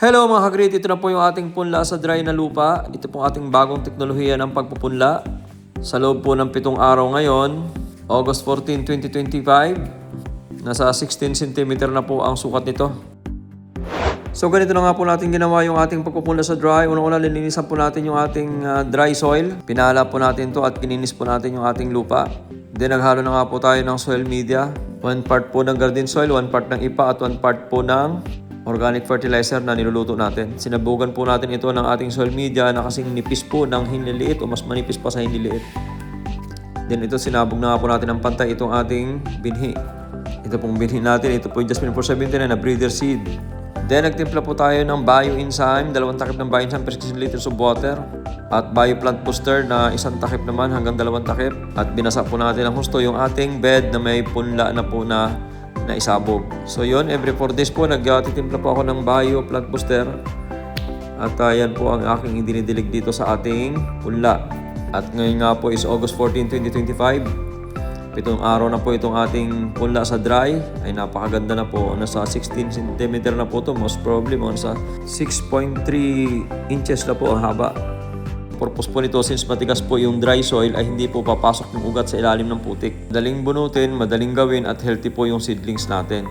Hello mga kagrit, ito na po yung ating punla sa dry na lupa. Ito pong ating bagong teknolohiya ng pagpupunla. Sa loob po ng pitong araw ngayon, August 14, 2025, nasa 16 cm na po ang sukat nito. So ganito na nga po natin ginawa yung ating pagpupunla sa dry. Unang-una lininisan po natin yung ating ah, dry soil. Pinala po natin to at kininis po natin yung ating lupa. Then naghalo na nga po tayo ng soil media. One part po ng garden soil, one part ng ipa at one part po ng organic fertilizer na niluluto natin. Sinabugan po natin ito ng ating soil media na kasing nipis po ng hiniliit o mas manipis pa sa hiniliit. Then ito sinabog na po natin ng pantay itong ating binhi. Ito pong binhi natin, ito po yung Jasmine 479 na breeder seed. Then nagtimpla po tayo ng bioenzyme, dalawang takip ng bioenzyme per 16 liters of water. At bioplant booster na isang takip naman hanggang dalawang takip. At binasa po natin ng husto yung ating bed na may punla na po na na isabog. So yon every 4 days po nagtitimpla po ako ng bioplant booster. At uh, yan po ang aking idinidilig dito sa ating punla. At ngayon nga po is August 14, 2025. Pitong araw na po itong ating punla sa dry. Ay napakaganda na po. Nasa 16 cm na po ito. Most probably mga nasa 6.3 inches na po ang haba. Purpose po nito since matigas po yung dry soil ay hindi po papasok yung ugat sa ilalim ng putik. Madaling bunutin, madaling gawin at healthy po yung seedlings natin.